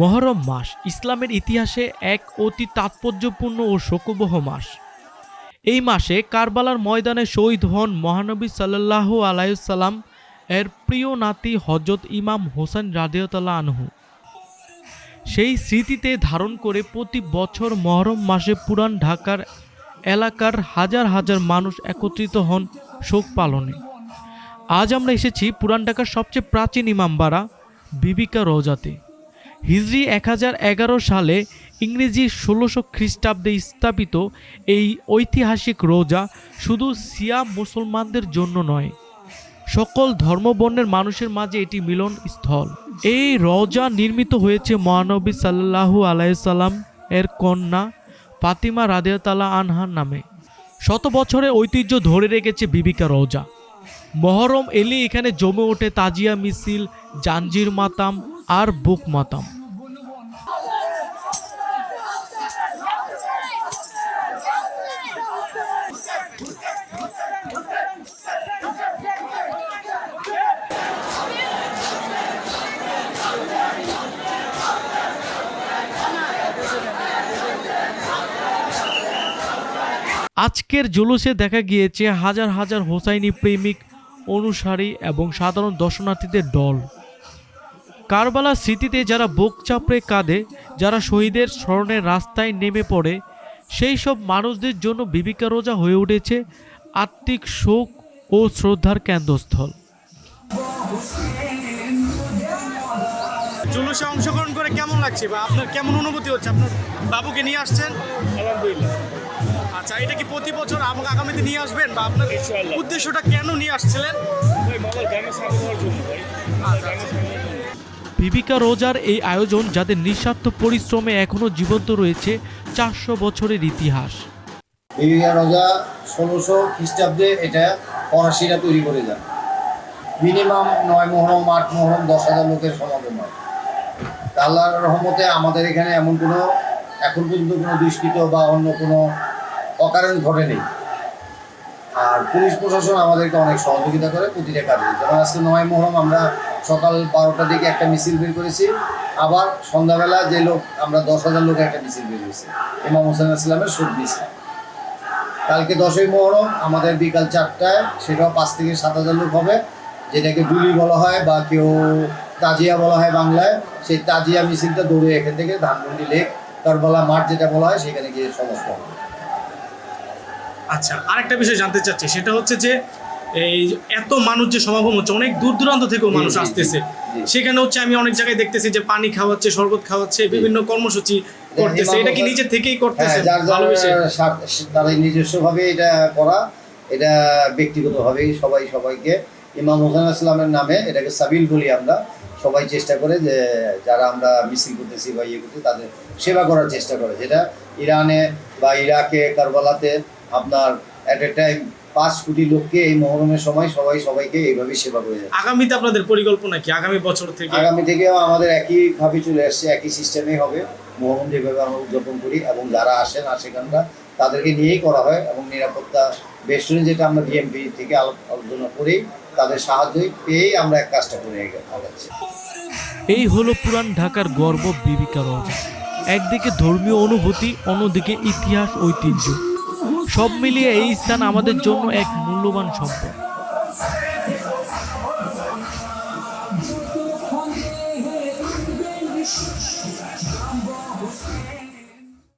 মহরম মাস ইসলামের ইতিহাসে এক অতি তাৎপর্যপূর্ণ ও শোকবহ মাস। এই মাসে কারবালার ময়দানে শহীদ হন মহানবী সাল্লাহ আলাইসাল্লাম এর প্রিয় নাতি হজরত ইমাম হোসেন রাদিয়তাল্লাহ আনহু। সেই স্মৃতিতে ধারণ করে প্রতি বছর মহরম মাসে পুরান ঢাকার এলাকার হাজার হাজার মানুষ একত্রিত হন শোক পালনে। আজ আমরা এসেছি পুরান ঢাকার সবচেয়ে প্রাচীন ইমামবাড়া বিবিকা রোজাতে হিজরি এক হাজার এগারো সালে ইংরেজি ষোলোশো খ্রিস্টাব্দে স্থাপিত এই ঐতিহাসিক রোজা শুধু সিয়া মুসলমানদের জন্য নয়, সকল ধর্মবর্ণের মানুষের মাঝে এটি মিলন স্থল এই রওজা নির্মিত হয়েছে মহানবী সাল্লাহু আলাইসাল্লাম এর কন্যা ফাতিমা রাদিয়াতালা আনহার নামে। শত বছরের ঐতিহ্য ধরে রেখেছে বিবিকা রওজা মহরম এলে এখানে জমে ওঠে তাজিয়া মিছিল, জাঞ্জির মাতাম আর বুক মাতাম। আজকের জুলুসে দেখা গিয়েছে হাজার হাজার হোসাইনি প্রেমিক অনুসারী এবং সাধারণ দর্শনার্থীদের দল। কারবালার স্মৃতিতে যারা বুক চাপড়ে কাঁদে যারা শহীদের স্মরণের রাস্তায় নেমে পড়ে সেই সব মানুষদের জন্য বিবিকা রোজা হয়ে উঠেছে আত্মিক শোক ও শ্রদ্ধার কেন্দ্রস্থল। জুলুসে অংশগ্রহণ করে কেমন লাগছে বা আপনার কেমন অনুভূতি হচ্ছে? আপনার বাবুকে নিয়ে আসছেন? আলহামদুলিল্লাহ। আচ্ছা এটা কি প্রতি বছর আমাকে আগামীতে নিয়ে আসবেন বা আপনার উদ্দেশ্যটা কেন নিয়ে আসছিলেন? ভাই মামার গ্রামে সামনে হওয়ার জন্য ভাই। বিবিকা রোজার এই আয়োজন যাদের নিঃস্বার্থ পরিশ্রমে এখনও জীবন্ত রয়েছে চারশো বছরের ইতিহাস। বিবিকা রোজা ষোলোশো খ্রিস্টাব্দে এটা ফরাসিরা তৈরি করে যান মিনিমাম নয় মহরম, আট মহরম, দশ হাজার লোকের সমাগম হয়। আল্লাহর রহমতে আমাদের এখানে এমন কোনো, এখন পর্যন্ত কোনো দুষ্কৃত বা অন্য কোনো অকারণ ঘটেনি। আর পুলিশ প্রশাসন আমাদেরকে অনেক সহযোগিতা করে প্রতিটা কাজে। যেমন আজকে নয় মোহরম আমরা সকাল বারোটার দিকে একটা মিছিল বের করেছি। আবার সন্ধ্যাবেলা যে লোক, আমরা দশ হাজার লোক একটা মিছিল বের করেছি। ইমাম হোসেন ইসলামের শোক মিছিল। কালকে দশই মোহরম, আমাদের বিকাল চারটায়, সেটাও পাঁচ থেকে সাত হাজার লোক হবে। যেটাকে ডুলি বলা হয় বা কেউ তাজিয়া বলা হয় বাংলায়, সেই তাজিয়া মিছিলটা দৌড়ে এখান থেকে ধানমন্ডি লেক, কারবালা মাঠ যেটা বলা হয়, সেখানে গিয়ে সমস্ত হবে। আচ্ছা আরেকটা বিষয় জানতে চাচ্ছি সেটা হচ্ছে যে এই এত মানুষ যে সমাগম হচ্ছে অনেক দূর দূরান্ত থেকেও মানুষ আসতেছে। সেখানে হচ্ছে আমি অনেক জায়গায় দেখতেছি যে পানি খাওয়াচ্ছে শরবত খাওয়াচ্ছে বিভিন্ন কর্মসূচি করতেছে। ইমাম এটা কি নিজে থেকেই হ্যাঁ করতেছে যার ভালোবেসে তাদের নিজস্বভাবে এটা করা এটা ব্যক্তিগতভাবেই সবাই সবাইকে। ইমাম হোসেন ইসলামের নামে এটাকে সাবিল বলি আমরা। সবাই চেষ্টা করে যে যারা আমরা মিছিল করতেছি বা ইয়ে করতেছি তাদের সেবা করার চেষ্টা করে। যেটা ইরানে বা ইরাকে কারবালাতে আপনার অ্যাট এ টাইম পাঁচ কোটি লোককে এই মহরমের সময় সবাই সবাইকে এইভাবেই সেবা করে যাচ্ছে। আগামীতে আপনাদের পরিকল্পনা কি? আগামী বছর থেকে? আগামী থেকেও আমাদের একইভাবে চলে আসছে একই সিস্টেমেই হবে। মহরম যেভাবে আমরা উদযাপন করি এবং যারা আসেন আশেখানরা তাদেরকে নিয়েই করা হয় এবং নিরাপত্তা বেষ্টনী যেটা আমরা ডিএমপি থেকে আলো- আলোচনা করি তাদের সাহায্যই পেয়েই আমরা এক কাজটা করে আগাচ্ছি। এই হলো পুরান ঢাকার গর্ব বিবিকা রোজা একদিকে ধর্মীয় অনুভূতি অন্যদিকে ইতিহাস ঐতিহ্য। সব মিলিয়ে এই স্থান আমাদের জন্য এক মূল্যবান সম্পদ।